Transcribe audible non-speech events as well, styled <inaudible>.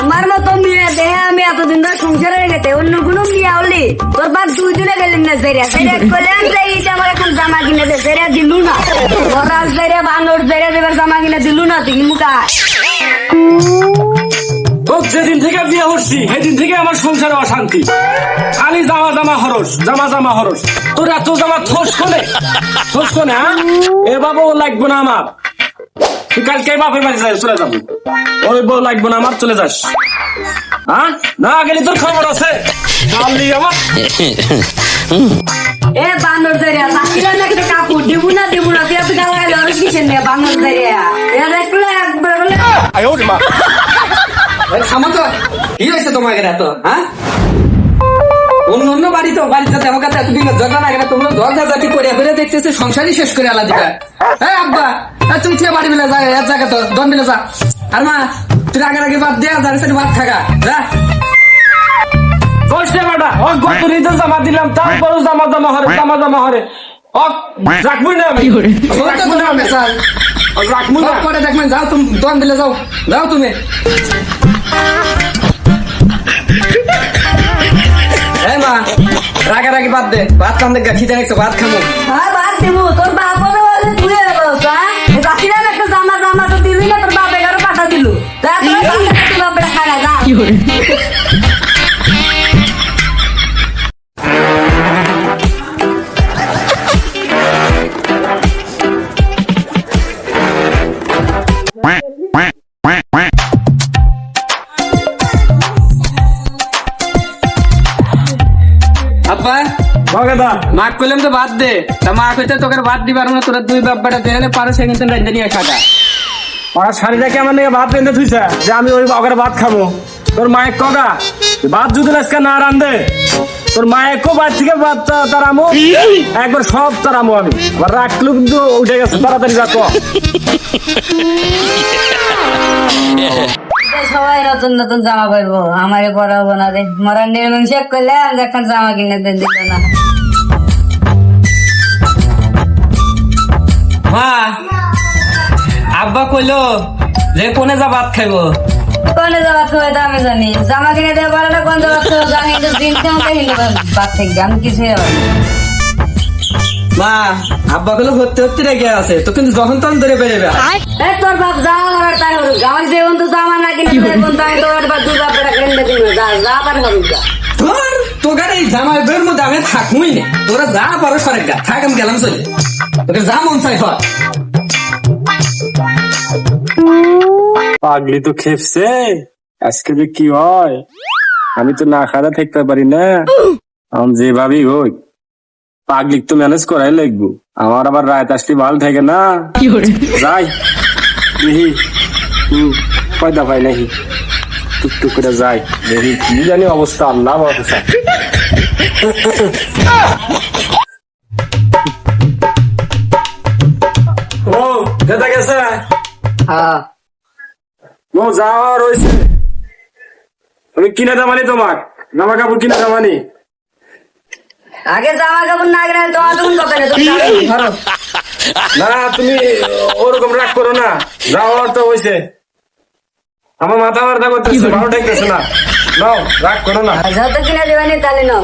আমার মতো মেয়ে দেহে আমি এতদিন ধরে সংসারে রেখেতে অন্য কোনো মেয়ে হলি তোর বাপ দুই দিনে গেলেন না সেরিয়া সেরিয়া করলেন যে এইটা আমার এখন জামা কিনে দে সেরিয়া দিলু না। বরাজ সেরিয়া বানর সেরিয়া দেবার জামা কিনে দিলু না, তুই মুখা যেদিন থেকে বিয়ে করছি, সেদিন থেকে আমার সংসারে অশান্তি। খালি জামা জামা হরস জামা জামা হরস তোর এত জামা থোস কোনে? থোস কোনে হ্যাঁ? এ বাবু লাগবে না আমার। কালকে বাপের বাড়ি যাই চলে যাব। ওই বউ লাগবে না আমার চলে যাস। হ্যাঁ? না গেলে তোর খবর আছে? কালি আমার। এ বানর সেরিয়া চাকরিরা নাকি কাপড় দিবু না দিবু না তুই আপনি গাওয়া গেলে অনেক কিসের নিয়ে বানর সেরিয়া এরা দেখলে একবার বলে থামো তো কি হয়েছে তোমার এত হ্যাঁ? অন্য অন্য বাড়ি তো বাড়িতে দেখো কাছে এতদিন ঝগড়া লাগে না তোমরা ঝগড়া জাতি করে করে দেখতেছে সংসারই শেষ করে আলা দিবা। এই আব্বা তুমি ঠিক বাড়ি মিলে যা এক জায়গা তো দম মিলে যা। আর মা তুই আগে আগে বাদ দে আর সাথে বাদ থাকা যা। কষ্টে বেটা ও গত রিতে জামা দিলাম তারপরও জামা জামা হরে জামা জামা হরে ও রাখবই না আমি। বেসাল ও রাখব না। করে দেখবেন যাও তুমি দম মিলে যাও যাও তুমি। বাদ দে ভাত কান্দে খিদে নিচ্ছে ভাত খামো হ্যাঁ বাদ দিবু তোর বাপ বলে বলে তুই চাকরিরা একটা জামা জামা তো দিবি না তোর বাপ এগারো পাঠা দিলু। তারপরে তোর বাপের খানা যা। quack, quack, quack, quack. আব্বা মগেদা মা কইলাম তো বাদ দে। তা মা কইতে তোকে বাদ দিবার না তোরা দুই বাপ বেটা দেহলে পারো সে কিন্তু রাইন্দে নিয়ে খাটা। ওরা শাড়িটাকে আমার নিয়ে ভাত রেঁধে থুইছে যে আমি ওই ওখানে ভাত খাব। তোর মায়ের কগা ভাত যদি আজকে না রান্ধে তোর মায়ের কো বাদ থেকে ভাত তারামো একবার সব তারামো আমি। আবার রাখল কিন্তু উঠে গেছে তাড়াতাড়ি যা <laughs> সবাই নতুন নতুন জামা পাইবো আমারে না রে। মরা নির্মম শেখ করলে আমি এখন জামা কিনে দেন দিল না। মা আব্বা কইলো যে কোনে যা ভাত খাইবো? কোনে যাওয়া খাওয়াই তো আমি জানি। জামা কিনে দেওয়া পারে না কোন যাওয়া খাওয়া জানি কিন্তু দিন বাদ থেকে আমি কিছুই। মা আব্বা গুলো হতে হতে রেগে আছে। তো কিন্তু যখন তখন ধরে বেড়েবে এ তোর বাপ যা তাই জামা না কিনে তোর বাপ দু বাপ বেটা কিনে যা যা পারে তোর তোকার এই জামাই বের মধ্যে আমি থাকবই না। তোরা যা পারো সরেক গা থাক আমি গেলাম চলে। তোকে যা মন চাই হয় পাগলি তো খেপছে। আজকে যে কি হয়? আমি তো না খাওয়া থাকতে পারি না। আমি যেভাবেই হোক। পাগলিক তো ম্যানেজ করাই লাগবো। আমার আবার রাত আসলে ভালো থাকে না। যাই। দেখি হম পয়দা পাই নাকি টুকটুক করে যাই। দেখি কি জানি অবস্থা আল্লাহ ভরসা। ও যেটা গেছে? হ্যাঁ। ও যাওয়া রয়েছে। আমি কিনে দামানি তোমাক জামা কাপড় কিনে দামানি আগে জামা কাপড় না কিনে তো আদুন দোকানে তো ধরো। না তুমি ওরকম রাগ করো না। যাওয়ার তো হয়েছে আমার মাথা ব্যথা করতেছে ভালো ঠেকতেছে না। নাও রাগ করো না। যত কিনা দেবেন তাহলে নাও।